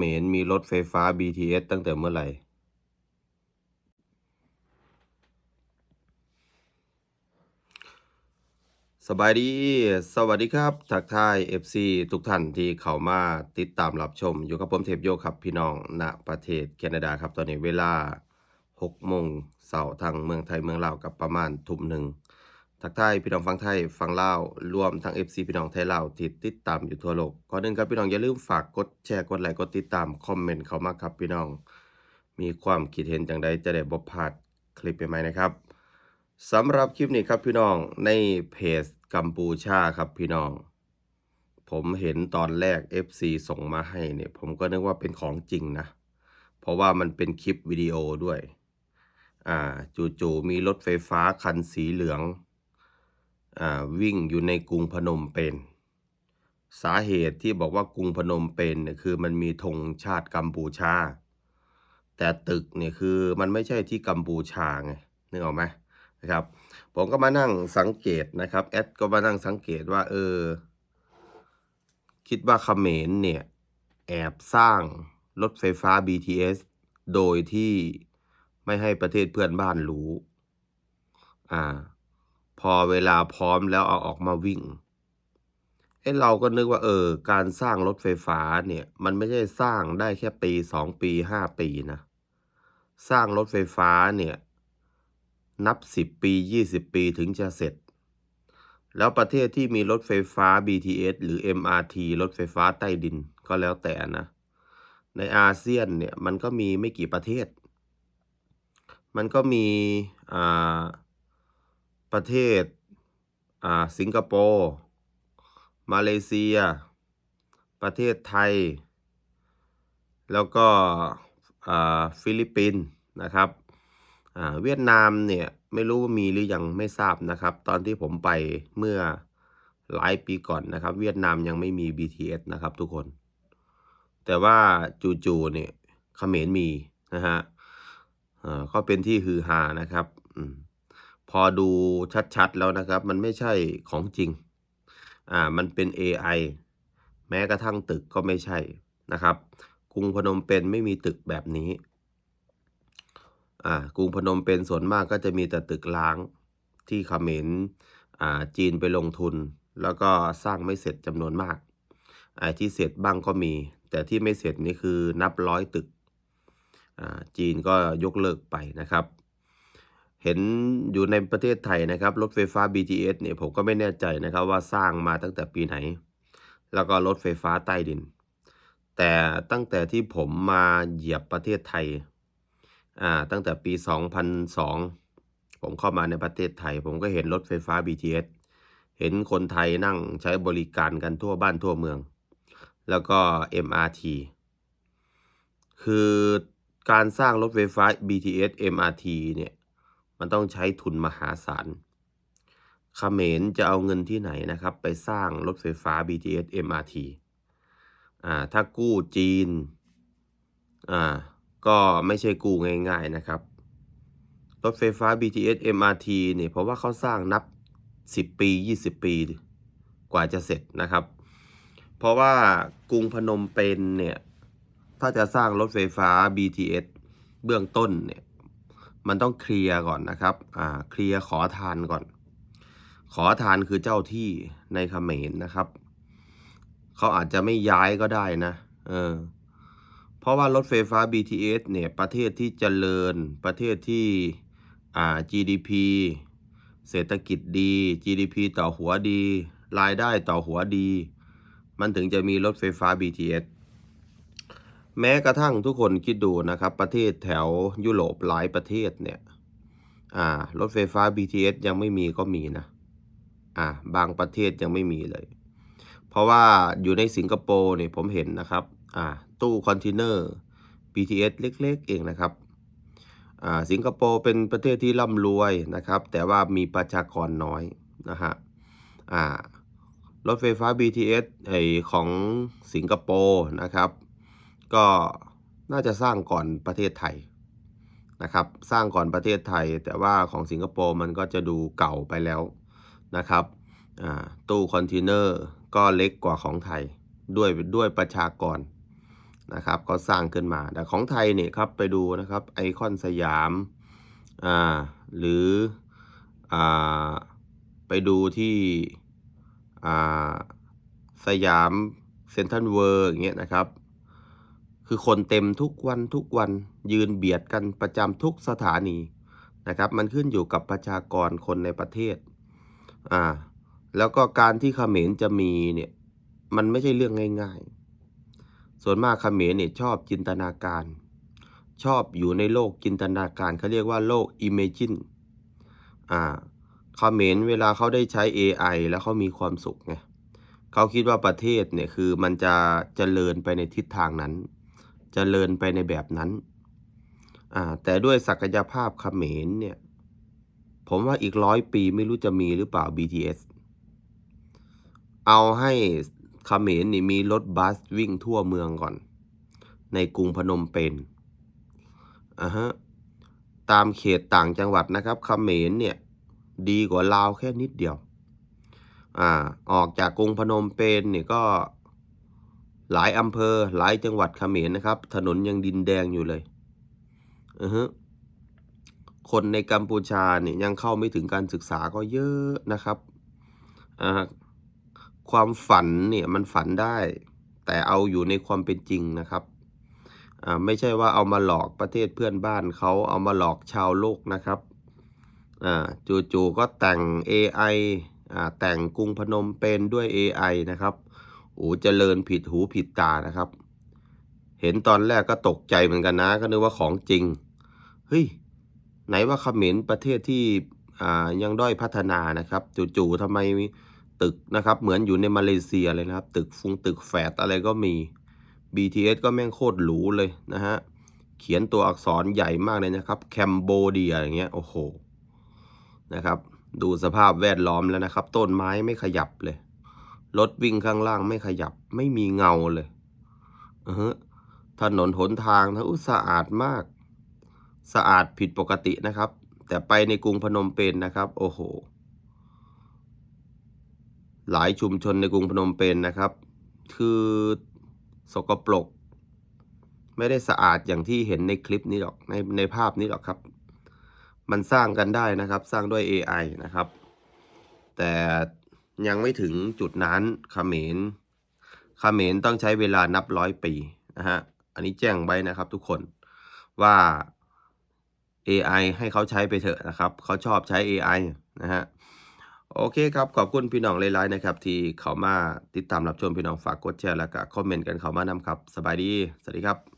มรมีรถไฟฟ้า BTS ตั้งแต่เมื่อไหร่สบายดี สวัสดีครับ ทักทาย FC ทุกท่านที่เข้ามาติดตามรับชม อยู่กับผมเทพโยครับพี่น้องณประเทศแคนาดาครับ ตอนนี้เวลา6โมงเสาร์ทางเมืองไทยเมืองลาวกับประมาณทุ่มหนึ่ง ทักทายพี่น้องฟังไทยฟังลาวรวมทั้ง FC พี่น้องไทยลาวที่ติดตามอยู่ทั่วโลกก่อนอื่นครับพี่น้องอย่าลืมฝากกดแชร์กดไลค์กดติดตามคอมเมนต์เข้ามาครับพี่น้อง มีความคิดเห็นจังใดจะได้บ่พลาดคลิปใหม่ๆนะครับสำหรับคลิปนี้ครับพี่น้องในเพจกัมพูชาครับพี่น้อง ผมเห็นตอนแรก FC ส่งมาให้เนี่ยผมก็นึกว่าเป็นของจริงนะ เพราะว่ามันเป็นคลิปวิดีโอด้วย อ่า จู่ๆมีรถไฟฟ้าคันสีเหลือง วิ่งอยู่ในกรุงพนมเปญสาเหตุที่บอกว่ากรุงพนมเปญเนี่ยคือมันมีธงชาติกัมพูชา แต่ตึกเนี่ยคือมันไม่ใช่ที่กัมพูชาไงนึกออกไหมนะครับ ผมก็มานั่งสังเกตนะครับแอดก็มานั่งสังเกตว่า เออ คิดว่าเขมรเนี่ยแอบสร้างรถไฟฟ้า BTS โดยที่ไม่ให้ประเทศเพื่อนบ้านรู้ อ่า พอเวลาพร้อมแล้วเอาออกมาวิ่งเอ้เราก็นึกว่าเออ การสร้างรถไฟฟ้าเนี่ย มันไม่ใช่สร้างได้แค่ปีสองปีห้าปีนะ สร้างรถไฟฟ้าเนี่ย นับสิบปียี่สิบปีถึงจะเสร็จ แล้วประเทศที่มีรถไฟฟ้า BTS หรือ MRT รถไฟฟ้าใต้ดินก็แล้วแต่นะ ในอาเซียนเนี่ย มันก็มีไม่กี่ประเทศ มันก็มีอ่า ประเทศอ่าสิงคโปร์ มาเลเซีย ประเทศไทย แล้วก็อ่าฟิลิปปินส์นะครับอ่าเวียดนามเนี่ยไม่รู้ว่ามีหรือยังไม่ทราบนะครับ ตอนที่ผมไปเมื่อหลายปีก่อนนะครับ เวียดนามยังไม่มี BTS นะครับทุกคน แต่ว่าจู่ๆเนี่ยเขมรมีนะฮะอ่าก็เป็นที่ฮือฮานะครับ อืม พอดูชัดๆแล้วนะครับ มันไม่ใช่ของจริง อ่า มันเป็น AI แม้กระทั่งตึกก็ไม่ใช่นะครับ กรุงพนมเปญไม่มีตึกแบบนี้ อ่า กรุงพนมเปญส่วนมากก็จะมีแต่ตึกล้างที่เขมรอ่า จีนไปลงทุน แล้วก็สร้างไม่เสร็จจำนวนมาก ไอ้ที่เสร็จบ้างก็มี แต่ที่ไม่เสร็จนี่คือนับร้อยตึก อ่า จีนก็ยกเลิกไปนะครับ เห็นอยู่ในประเทศไทยนะครับ รถไฟฟ้า BTS เนี่ยผมก็ไม่แน่ใจนะครับว่าสร้างมาตั้งแต่ปีไหน แล้วก็รถไฟฟ้าใต้ดิน แต่ตั้งแต่ที่ผมมาเหยียบประเทศไทยอ่าตั้งแต่ปี 2002 ผมเข้ามาในประเทศไทย ผมก็เห็นรถไฟฟ้า BTS เห็นคนไทยนั่งใช้บริการกันทั่วบ้านทั่วเมือง แล้วก็ MRT คือการสร้างรถไฟฟ้า BTS MRT เนี่ย มันต้องใช้ทุนมหาศาลเขมรจะเอาเงินที่ไหนนะครับ ไปสร้างรถไฟฟ้า BTS MRT อ่าถ้ากู้จีนอ่าก็ไม่ใช่กู้ง่าย ๆนะครับ รถไฟฟ้า BTS MRT เนี่ยเพราะว่าเขาสร้างนับ 10 ปี 20 ปี กว่าจะเสร็จนะครับ เพราะว่ากรุงพนมเปญเนี่ย ถ้าจะสร้างรถไฟฟ้า BTS เบื้องต้นเนี่ย มันต้องเคลียร์ก่อนนะครับ อ่า เคลียร์ขอทานก่อน ขอทานคือเจ้าที่ในเขมรนะครับ เขาอาจจะไม่ย้ายก็ได้นะ เออ เพราะว่ารถไฟฟ้า BTS เนี่ยประเทศที่เจริญ ประเทศที่ อ่า GDP เศรษฐกิจดี GDP ต่อหัวดี รายได้ต่อหัวดี มันถึงจะมีรถไฟฟ้า BTS แม้กระทั่งทุกคนคิดดูนะครับ ประเทศแถวยุโรปหลายประเทศเนี่ยอ่ารถไฟฟ้า BTS ยังไม่มีก็มีนะอ่าบางประเทศยังไม่มีเลย เพราะว่าอยู่ในสิงคโปร์เนี่ยผมเห็นนะครับอ่าตู้คอนเทนเนอร์ BTS เล็กๆ เองนะครับอ่าสิงคโปร์เป็นประเทศที่ร่ำรวยนะครับ แต่ว่ามีประชากรน้อยนะฮะอ่ารถไฟฟ้า BTS ไอของสิงคโปร์นะครับ ก็น่าจะสร้างก่อนประเทศไทยนะครับ สร้างก่อนประเทศไทย แต่ว่าของสิงคโปร์มันก็จะดูเก่าไปแล้วนะครับตู้คอนเทนเนอร์ก็เล็กกว่าของไทยด้วยด้วยประชากรนะครับก็สร้างขึ้นมา แต่ของไทยเนี่ยครับไปดูนะครับไอคอนสยามอ่าหรืออ่าไปดูที่อ่าสยามเซ็นทรัลเวิร์อย่างเงี้ยนะครับ คือคนเต็มทุกวันทุกวันยืนเบียดกันประจำทุกสถานีนะครับ มันขึ้นอยู่กับประชากรคนในประเทศอ่าแล้วก็การที่เขมรจะมีเนี่ยมันไม่ใช่เรื่องง่ายๆ ส่วนมากเขมรเนี่ยชอบจินตนาการ ชอบอยู่ในโลกจินตนาการเขาเรียกว่าโลก Imagine อ่าเขมรเวลาเขาได้ใช้ AI แล้วเขามีความสุขไงเขาคิดว่าประเทศเนี่ยคือมันจะเจริญไปในทิศทางนั้น เจริญไปในแบบนั้น แต่ด้วยศักยภาพเขมรเนี่ย ผมว่าอีกร้อยปีไม่รู้จะมีหรือเปล่า BTS เอาให้เขมรนี่มีรถบัสวิ่งทั่วเมืองก่อน ในกรุงพนมเปญอ่าฮะตามเขตต่างจังหวัดนะครับเขมรเนี่ย ดีกว่าลาวแค่นิดเดียว อ่า ออกจากกรุงพนมเปญเนี่ยก็ หลายอำเภอหลายจังหวัดเขมรนะครับ ถนนยังดินแดงอยู่เลยอือฮึคนในกัมพูชาเนี่ยยังเข้าไม่ถึงการศึกษาก็เยอะนะครับอ่าความฝันเนี่ยมันฝันได้ แต่เอาอยู่ในความเป็นจริงนะครับอ่าไม่ใช่ว่าเอามาหลอกประเทศเพื่อนบ้านเขาเอามาหลอกชาวโลกนะครับอ่าจู่ๆก็แต่ง AI อ่าแต่งกรุงพนมเปญด้วย AI นะครับ โอ้เจริญผิดหูผิดตานะครับ เห็นตอนแรกก็ตกใจเหมือนกันนะ ก็นึกว่าของจริง เฮ้ย ไหนว่าเขมรประเทศที่ยังด้อยพัฒนานะครับ จู่ๆทำไมตึกนะครับ เหมือนอยู่ในมาเลเซียเลยนะครับ ตึกฟุงตึกแฝดอะไรก็มี BTS ก็แม่งโคตรหรูเลยนะฮะ เขียนตัวอักษรใหญ่มากเลยนะครับ แคมโบเดียอย่างเงี้ย โอ้โห นะครับ ดูสภาพแวดล้อมแล้วนะครับ ต้นไม้ไม่ขยับเลย รถวิ่งข้างล่างไม่ขยับ ไม่มีเงาเลยอือถนนหนทางนะอุสะอาดมาก สะอาดผิดปกตินะครับ แต่ไปในกรุงพนมเปญนะครับ โอ้โห หลายชุมชนในกรุงพนมเปญนะครับ คือสกปรกไม่ได้สะอาดอย่างที่เห็นในคลิปนี้หรอกในในภาพนี้หรอกครับ มันสร้างกันได้นะครับ สร้างด้วย AI นะครับ แต่ ยังไม่ถึงจุดนั้นเขมรเขมรต้องใช้เวลานับร้อยปีนะฮะ อันนี้แจ้งไว้นะครับทุกคนว่า AI ให้เขาใช้ไปเถอะนะครับ เขาชอบใช้ AI นะฮะ โอเคครับ ขอบคุณพี่น้องหลายๆนะครับ ที่เขามาติดตามรับชมพี่น้องฝากกดแชร์แล้วก็คอมเมนต์กันเขามานำครับ สบายดี สวัสดีครับ